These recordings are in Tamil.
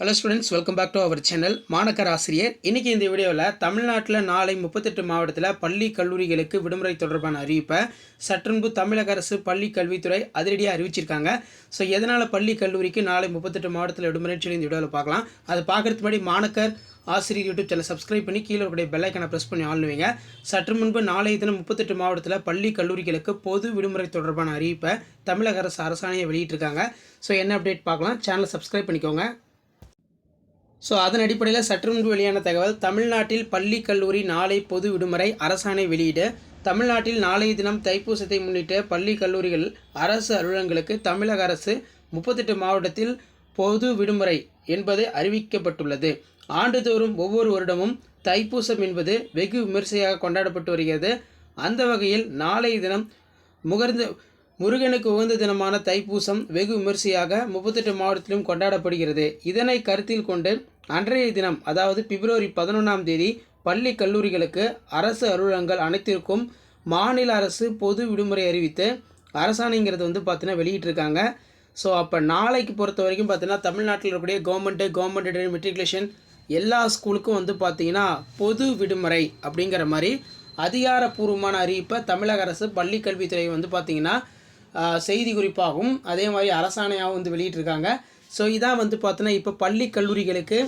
Hello students welcome back to our channel மாணக்கர் ஆசிரியர் இன்னைக்கு இந்த வீடியோவில் தமிழ்நாட்டில் நாளை முப்பத்தெட்டு மாவட்டத்தில் பள்ளி கல்லூரிகளுக்கு விடுமுறை தொடர்பான அறிவிப்பை சற்றுன்பு தமிழக அரசு பள்ளி கல்வித்துறை அதிரடியாக அறிவிச்சிருக்காங்க. ஸோ எதனால் பள்ளி கல்லூரிக்கு நாளை முப்பத்தெட்டு மாவட்டத்தில் விடுமுறை சொல்லி இந்த வீடியோவில் பார்க்கலாம். அதை பார்க்கறதுக்கு முன்னாடி மாணக்கர் ஆசிரியர் யூடியூப் சேனல் சப்ஸ்கிரைப் பண்ணி கீழே இருக்கக்கூடிய பெல்லைக்கனை ப்ரெஸ் பண்ணி ஆளுவீங்க சற்று முன்பு நாளைய தினம் முப்பத்தெட்டு மாவட்டத்தில் பள்ளி கல்லூரிகளுக்கு பொது விடுமுறை தொடர்பான அறிவிப்பை தமிழக அரசு அரசாணையை வெளியிட்டிருக்காங்க. ஸோ என்ன அப்டேட் பார்க்கலாம்? சேனலை சப்ஸ்கிரைப் பண்ணிக்கோங்க. ஸோ அதன் அடிப்படையில் சற்று முன்பு வெளியான தகவல் தமிழ்நாட்டில் பள்ளி கல்லூரி நாளை பொது விடுமுறை அரசாணை வெளியிட. தமிழ்நாட்டில் நாளைய தினம் தைப்பூசத்தை முன்னிட்டு பள்ளி கல்லூரிகள் அரசு அலுவலகங்களுக்கு தமிழக அரசு முப்பத்தெட்டு மாவட்டத்தில் பொது விடுமுறை என்பது அறிவிக்கப்பட்டுள்ளது. ஆண்டுதோறும் ஒவ்வொரு வருடமும் தைப்பூசம் என்பது வெகு விமர்சையாக கொண்டாடப்பட்டு வருகிறது. அந்த வகையில் நாளைய தினம் முகர்ந்த முருகனுக்கு உகந்த தினமான தைப்பூசம் வெகு விமர்சையாக முப்பத்தெட்டு மாவட்டத்திலும் கொண்டாடப்படுகிறது. இதனை கருத்தில் கொண்டு அன்றைய தினம் அதாவது பிப்ரவரி பதினொன்றாம் தேதி பள்ளி கல்லூரிகளுக்கு அரசு அலுவலகங்கள் அனைத்திற்கும் மாநில அரசு பொது விடுமுறை அறிவித்து அரசாணைங்கிறது வந்து பார்த்தீங்கன்னா வெளியிட்டிருக்காங்க. ஸோ அப்போ நாளைக்கு பொறுத்த வரைக்கும் பார்த்தீங்கன்னா தமிழ்நாட்டில் இருக்கக்கூடிய கவர்மெண்ட்டு கவர்மெண்ட் மெட்ரிகுலேஷன் எல்லா ஸ்கூலுக்கும் வந்து பார்த்திங்கன்னா பொது விடுமுறை அப்படிங்கிற மாதிரி அதிகாரப்பூர்வமான அறிவிப்பை தமிழக அரசு பள்ளி கல்வித்துறை வந்து பார்த்திங்கன்னா செய்தி குறிப்பாகவும் அதே மாதிரி அரசாணையாகவும் வந்து வெளியிட்டிருக்காங்க. ஸோ இதான் வந்து பார்த்தோன்னா இப்போ பள்ளி கல்லூரிகளுக்கு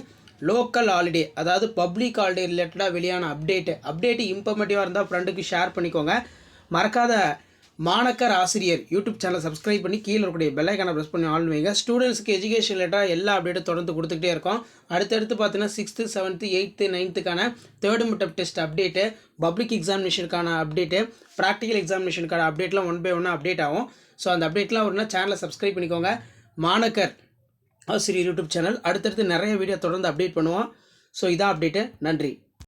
லோக்கல் ஹாலிடே அதாவது பப்ளிக் ஹாலிடே ரிலேட்டடாக வெளியான அப்டேட்டு அப்டேட்டு இம்பார்மேட்டிவாக இருந்தால் ஃப்ரெண்டுக்கு ஷேர் பண்ணிக்கோங்க. மறக்காத மாணக்கர் ஆசிரியர் யூடியூப் சேனலை சப்ஸ்கிரைப் பண்ணி கீழே இருக்கக்கூடிய பெல்லைக்கான ப்ரெஸ் பண்ணி ஆன் வைங்க. ஸ்டூடெண்ட்ஸ்க்கு எஜுகேஷன் ரிலேட்டடாக எல்லா அப்டேட்டும் தொடர்ந்து கொடுத்துக்கிட்டே இருக்கோம். அடுத்தடுத்து பார்த்தீங்கன்னா sixth seventh eighth நைன்த்துக்கான third midterm test update public எக்ஸாமினேஷனுக்கான update practical எக்ஸாமினேஷனுக்கான அப்டேட்லாம் ஒன் பை ஒன்னாக அப்டேட் ஆகும். ஸோ அந்த அப்டேட்லாம் ஒன்றுனா சேனலை சப்ஸ்கிரைப் பண்ணிக்கோங்க. மாணக்கர் ஆசிரியர் யூடியூப் சேனல். அடுத்தடுத்து நிறைய வீடியோ தொடர்ந்து அப்டேட் பண்ணுவோம். ஸோ இதான் அப்டேட்டு நன்றி.